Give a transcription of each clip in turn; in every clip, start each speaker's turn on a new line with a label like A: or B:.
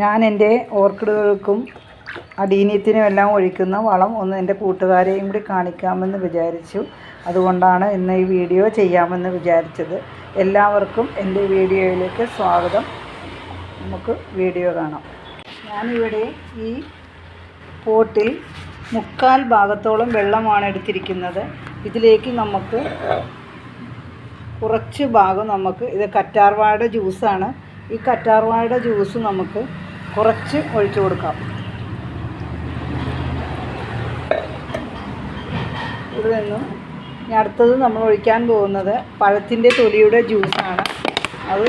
A: ഞാൻ എന്റെ ഓർക്കിഡുകൾക്കും അടീനിയത്തിനും എല്ലാം ഒഴിക്കുന്ന വളം ഒന്ന് എന്റെ കൂട്ടുകാരെയും കൂടി കാണിക്കാമെന്ന് വിചാരിച്ചു. അതുകൊണ്ടാണ് ഇന്ന് ഈ വീഡിയോ ചെയ്യാമെന്ന് വിചാരിച്ചത്. എല്ലാവർക്കും എന്റെ വീഡിയോയിലേക്ക് സ്വാഗതം. നമുക്ക് വീഡിയോ കാണാം. ഞാനിവിടെ ഈ പോട്ടിൽ മുക്കാൽ ഭാഗത്തോളം വെള്ളമാണ് എടുത്തിരിക്കുന്നത്. ഇതിലേക്ക് നമുക്ക് കുറച്ച് ഭാഗം നമുക്ക് ഇത് കറ്റാർവാഴയുടെ ജ്യൂസാണ് ഈ കറ്റാർവാഴയുടെ ജ്യൂസ് നമുക്ക് കുറച്ച് ഒഴിച്ചു കൊടുക്കാം. ഇത് നിന്നും ഇനി അടുത്തത് നമ്മൾ ഒഴിക്കാൻ പോകുന്നത് പഴത്തിന്റെ തൊലിയുടെ ജ്യൂസാണ് അത്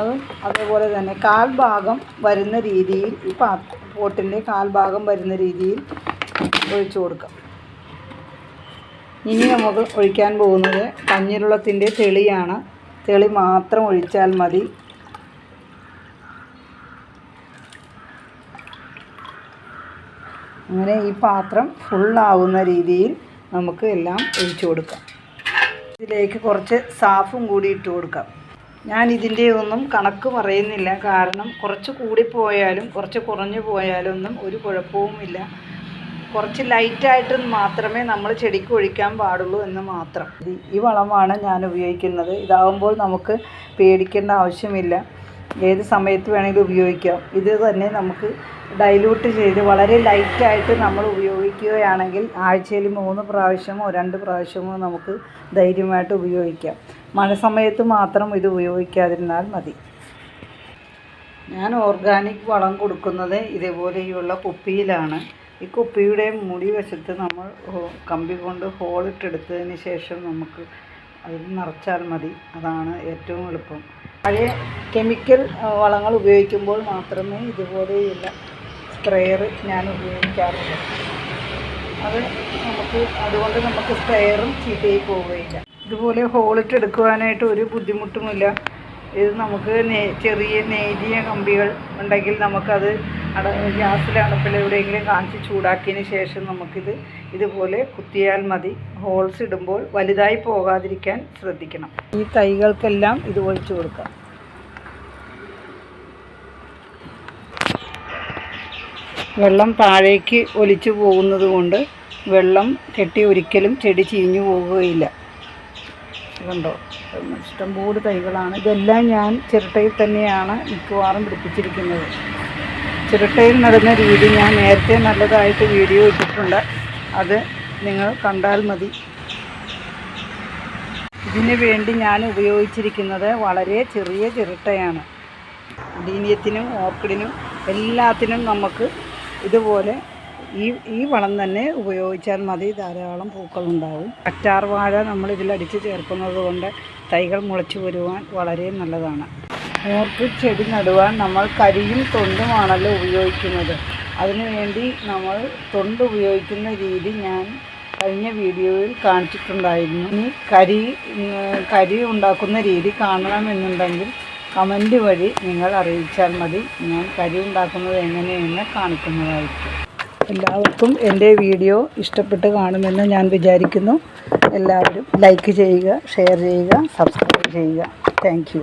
A: അത് അതേപോലെ തന്നെ കാൽ ഭാഗം വരുന്ന രീതിയിൽ ഈ പാ പോട്ടിന്റെ കാൽ ഭാഗം വരുന്ന രീതിയിൽ ഒഴിച്ചു കൊടുക്കാം. ഇനി നമുക്ക് ഒഴിക്കാൻ പോകുന്നത് കഞ്ഞിരുളത്തിന്റെ തെളിയാണ്. തെളി മാത്രം ഒഴിച്ചാൽ മതി. അങ്ങനെ ഈ പാത്രം ഫുള്ളാവുന്ന രീതിയിൽ നമുക്ക് എല്ലാം ഒഴിച്ചു കൊടുക്കാം. ഇതിലേക്ക് കുറച്ച് സാഫും കൂടി ഇട്ട് കൊടുക്കാം. ഞാൻ ഇതിന്റെ ഒന്നും കണക്ക് പറയുന്നില്ല. കാരണം കുറച്ച് കൂടിപ്പോയാലും കുറച്ച് കുറഞ്ഞു പോയാലും ഒന്നും ഒരു കുഴപ്പവുമില്ല. കുറച്ച് ലൈറ്റായിട്ട് മാത്രമേ നമ്മൾ ചെടിക്ക് ഒഴിക്കാൻ പാടുള്ളൂ എന്ന് മാത്രം. ഈ- വളമാണ് ഞാൻ ഉപയോഗിക്കുന്നത്. ഇതാവുമ്പോൾ നമുക്ക് പേടിക്കേണ്ട ആവശ്യമില്ല. ഏത് സമയത്ത് വേണമെങ്കിലും ഉപയോഗിക്കാം. ഇത് തന്നെ നമുക്ക് ഡൈലൂട്ട് ചെയ്ത് വളരെ ലൈറ്റായിട്ട് നമ്മൾ ഉപയോഗിക്കുകയാണെങ്കിൽ ആഴ്ചയിൽ മൂന്ന് പ്രാവശ്യമോ രണ്ട് പ്രാവശ്യമോ നമുക്ക് ധൈര്യമായിട്ട് ഉപയോഗിക്കാം. മഴ സമയത്ത് മാത്രം ഇത് ഉപയോഗിക്കാതിരുന്നാൽ മതി. ഞാൻ ഓർഗാനിക് വളം കൊടുക്കുന്നത് ഇതേപോലെയുള്ള കുപ്പിയിലാണ്. ഈ കുപ്പിയുടെ മുടി വശത്ത് നമ്മൾ കമ്പി കൊണ്ട് ഹോളിട്ടെടുത്തതിന് ശേഷം നമുക്ക് അതിൽ നിറച്ചാൽ മതി. അതാണ് ഏറ്റവും എളുപ്പം. പഴയ കെമിക്കൽ വളങ്ങൾ ഉപയോഗിക്കുമ്പോൾ മാത്രമേ ഇതുപോലെയുള്ള സ്പ്രെയർ ഞാൻ ഉപയോഗിക്കാറുള്ളൂ. അത് നമുക്ക് അതുകൊണ്ട് നമുക്ക് സ്പ്രെയറും ചീത്തയായി പോവുകയില്ല. ഇതുപോലെ ഹോളിട്ട് എടുക്കുവാനായിട്ട് ഒരു ബുദ്ധിമുട്ടുമില്ല. ഇത് നമുക്ക് ചെറിയ നേരിയ കമ്പികൾ ഉണ്ടെങ്കിൽ നമുക്കത് അട ഗ്യാസിൽ അടപ്പിൽ എവിടെയെങ്കിലും കാണിച്ച് ചൂടാക്കിയതിന് ശേഷം നമുക്കിത് ഇതുപോലെ കുത്തിയാൽ മതി. ഹോൾസ് ഇടുമ്പോൾ വലുതായി പോകാതിരിക്കാൻ ശ്രദ്ധിക്കണം. ഈ തൈകൾക്കെല്ലാം ഇത് ഒഴിച്ചു കൊടുക്കാം. വെള്ളം താഴേക്ക് ഒലിച്ചു പോകുന്നത് കൊണ്ട് വെള്ളം കെട്ടി ഒരിക്കലും ചെടി ചീഞ്ഞു പോകുകയില്ല കണ്ടോ? ഇഷ്ടംപോലെ തൈകളാണ്. ഇതെല്ലാം ഞാൻ ചിരട്ടയിൽ തന്നെയാണ് മിക്കവാറും പിടിപ്പിച്ചിരിക്കുന്നത്. ചിരട്ടയിൽ നടുന്ന രീതി ഞാൻ നേരത്തെ നല്ലതായിട്ട് വീഡിയോ ഇട്ടിട്ടുണ്ട്. അത് നിങ്ങൾ കണ്ടാൽ മതി. ഇതിന് വേണ്ടി ഞാൻ ഉപയോഗിച്ചിരിക്കുന്നത് വളരെ ചെറിയ ചിരട്ടയാണ്. ഡീനിയത്തിനും ഓർക്കിഡിനും എല്ലാത്തിനും നമുക്ക് ഇതുപോലെ ഈ ഈ വളം തന്നെ ഉപയോഗിച്ചാൽ മതി. ധാരാളം പൂക്കളുണ്ടാവും. അറ്റാർ വാഴ നമ്മൾ ഇതിലടിച്ച് ചേർക്കുന്നത് കൊണ്ട് തൈകൾ മുളച്ചു വരുവാൻ വളരെ നല്ലതാണ്. ഓർക്കിഡ് ചെടി നടുവാൻ നമ്മൾ കരിയും തൊണ്ടുമാണല്ലോ ഉപയോഗിക്കുന്നത്. അതിനുവേണ്ടി നമ്മൾ തൊണ്ട് ഉപയോഗിക്കുന്ന രീതി ഞാൻ കഴിഞ്ഞ വീഡിയോയിൽ കാണിച്ചിട്ടുണ്ടായിരുന്നു. ഇനി കരി കരി ഉണ്ടാക്കുന്ന രീതി കാണണമെന്നുണ്ടെങ്കിൽ കമന്റ് വഴി നിങ്ങൾ അറിയിച്ചാൽ മതി. ഞാൻ കരി ഉണ്ടാക്കുന്നത് എങ്ങനെയെന്ന് കാണിക്കുന്നതായിരിക്കും. എല്ലാവർക്കും എന്റെ വീഡിയോ ഇഷ്ടപ്പെട്ട് കാണുമെന്ന് ഞാൻ വിചാരിക്കുന്നു. എല്ലാവരും ലൈക്ക് ചെയ്യുക ഷെയർ ചെയ്യുക സബ്സ്ക്രൈബ് ചെയ്യുക. താങ്ക്